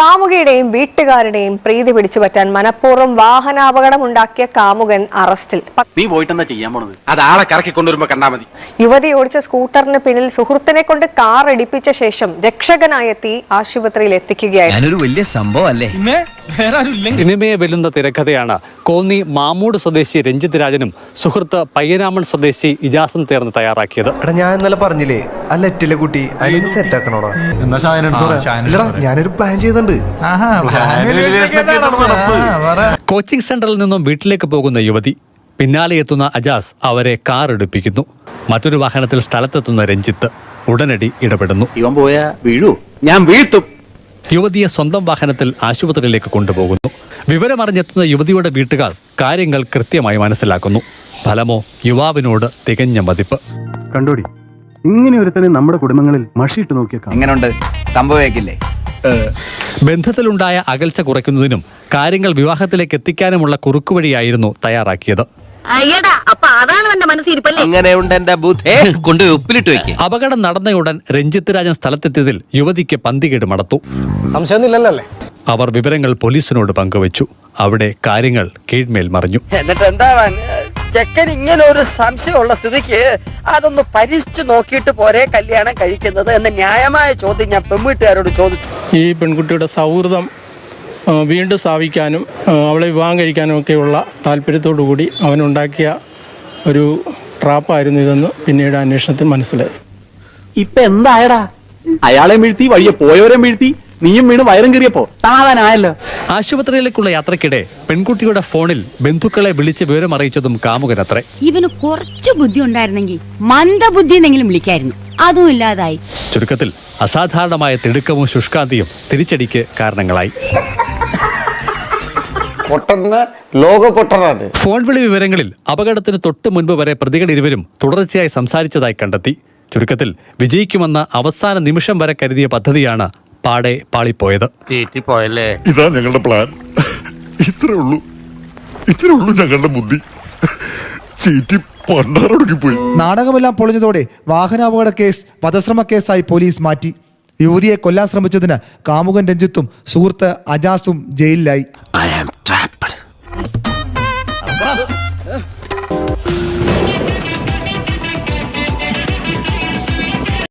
കാമുകയുടെയും വീട്ടുകാരുടെയും പ്രീതി പിടിച്ചുപറ്റാൻ മനഃപൂർവം വാഹനാപകടം ഉണ്ടാക്കിയ കാമുകൻ അറസ്റ്റിൽ. നീ പോയിട്ടെന്താ ചെയ്യാൻ പോണത്? അത് ആളെ കറക്കി കൊണ്ടുവരുമ്പോ കണ്ടാ മതി. യുവതി ഓടിച്ച സ്കൂട്ടറിന് പിന്നിൽ സുഹൃത്തിനെ കൊണ്ട് കാർ ഇടിപ്പിച്ച ശേഷം രക്ഷകനായെത്തി ആശുപത്രിയിൽ എത്തിക്കുകയായിരുന്നു. വലിയ സംഭവം അല്ലേ? ഇനിമയെ വെല്ലുന്ന തിരക്കഥയാണ്. കോന്നി മാമൂട് സ്വദേശി രഞ്ജിത് രാജനും സുഹൃത്ത് പയ്യരാമൺ സ്വദേശി ഇജാസും ചേർന്ന് തയ്യാറാക്കിയത്. എടാ ഞാൻ ഇന്നലെ പറഞ്ഞില്ലേ ആ ലെറ്റിലെ കുട്ടി അതിന് സെറ്റ് ആക്കണോടാ? ഇല്ലടാ ഞാനൊരു പ്ലാൻ ചെയ്തിട്ടുണ്ട്. കോച്ചിംഗ് സെന്ററിൽ നിന്നും വീട്ടിലേക്ക് പോകുന്ന യുവതി പിന്നാലെ എത്തുന്ന അജാസ് അവരെ കാർ എടുപ്പിക്കുന്നു. മറ്റൊരു വാഹനത്തിൽ സ്ഥലത്തെത്തുന്ന രഞ്ജിത്ത് ഉടനടി ഇടപെടുന്നു. ഇവൻ പോയാ വീഴൂ. ഞാൻ വീഴ്ത്തും. യുവതിയെ സ്വന്തം വാഹനത്തിൽ ആശുപത്രിയിലേക്ക് കൊണ്ടുപോകുന്നു. വിവരമറിഞ്ഞെത്തുന്ന യുവതിയുടെ വീട്ടുകാർ കാര്യങ്ങൾ കൃത്യമായി മനസ്സിലാക്കുന്നു. ഫലമോ യുവാവിനോട് തികഞ്ഞ മതിപ്പ്. കണ്ടോടി ഇങ്ങനെ ഒരുത്തനെ നമ്മുടെ കുടുംബങ്ങളിൽ മഷിയിട്ട് നോക്കിയേക്കാം. സംഭവിക്കില്ലേ ബന്ധത്തിലുണ്ടായ അകൽച്ച കുറയ്ക്കുന്നതിനും കാര്യങ്ങൾ വിവാഹത്തിലേക്ക് എത്തിക്കാനുമുള്ള കുറുക്കുവഴിയായിരുന്നു തയ്യാറാക്കിയത്. അയ്യടാ അപ്പൊ അതാണ് മനസ്സിരിപ്പല്ലേ? അങ്ങനെയുണ്ട് എന്റെ ബുദ്ധേ. കൊണ്ട് ഉപ്പിലിട്ട് അപകടം നടന്നയുടൻ രഞ്ജിത്ത് രാജൻ സ്ഥലത്തെത്തിയതിൽ യുവതിക്ക് പന്തികേട് മടത്തു. സംശയമൊന്നുമില്ലല്ലേ? അവർ വിവരങ്ങൾ പോലീസിനോട് പങ്കുവച്ചു. അവിടെ കാര്യങ്ങൾ കീഴ്മേൽ മറിഞ്ഞു. എന്നിട്ട് എന്താവാൻ ചെക്കൻ ഇങ്ങനെ ഒരു സംശയമുള്ള സ്ഥിതിക്ക് അതൊന്ന് പരീക്ഷിച്ചു നോക്കിയിട്ട് പോരെ കല്യാണം കഴിക്കുന്നത് എന്ന ന്യായമായ ചോദ്യം ഞാൻ പെൺവീട്ടുകാരോട് ചോദിച്ചു. ഈ പെൺകുട്ടിയുടെ സൗഹൃദം വീണ്ടും സ്ഥാപിക്കാനും അവളെ വിവാഹം കഴിക്കാനും ഒക്കെയുള്ള താല്പര്യത്തോടു കൂടി അവനുണ്ടാക്കിയ ഒരു ട്രാപ്പായിരുന്നു ഇതെന്ന് പിന്നീട് അന്വേഷണത്തിൽ മനസ്സിലായി. ഇപ്പൊ എന്തായടാ? അയാളെ വീഴ്ത്തി വഴിയെ പോയവരെ വീഴ്ത്തി നീയും വീണ് വയറും കീറിയപ്പോ? സമാധാനമായല്ലോ ആശുപത്രിയിലേക്കുള്ള യാത്രക്കിടെ പെൺകുട്ടിയുടെ ഫോണിൽ ബന്ധുക്കളെ വിളിച്ച് വിവരം അറിയിച്ചതും കാമുകനത്രേ ഇവന് കുറച്ച് ബുദ്ധി ഉണ്ടായിരുന്നെങ്കിൽ മന്ദബുദ്ധി എന്നെങ്കിലും വിളിക്കായിരുന്നു. അതും ഇല്ലാതായി. ചുരുക്കത്തിൽ അസാധാരണമായ തിടുക്കവും ശുഷ്കാന്തിയും തിരിച്ചടിക്ക് കാരണങ്ങളായി. പൊട്ടന് ലോക പൊട്ടനാണ് ഫോൺ വിളി വിവരങ്ങളിൽ അപകടത്തിന് തൊട്ട് മുൻപ് വരെ പ്രതികൾ ഇരുവരും തുടർച്ചയായി സംസാരിച്ചതായി കണ്ടെത്തി. ചുരുക്കത്തിൽ വിജയിക്കുമെന്ന അവസാന നിമിഷം വരെ കരുതിയ പദ്ധതിയാണ് പാടെ പാളിപ്പോയത്. ഇതാ ഞങ്ങളുടെ പ്ലാൻ. ഇത്രേ ഉള്ളൂ. ഇത്രേ ഉള്ളൂ ഞങ്ങളുടെ ബുദ്ധി. ചീറ്റി പോയി നാടകമെല്ലാം പൊളിഞ്ഞതോടെ വാഹനാപകട കേസ് വധശ്രമ കേസായി പോലീസ് മാറ്റി. യുവതിയെ കൊല്ലാൻ ശ്രമിച്ചതിന് കാമുകൻ രഞ്ജിത്തും സുഹൃത്ത് അജാസും ജയിലിലായി. I am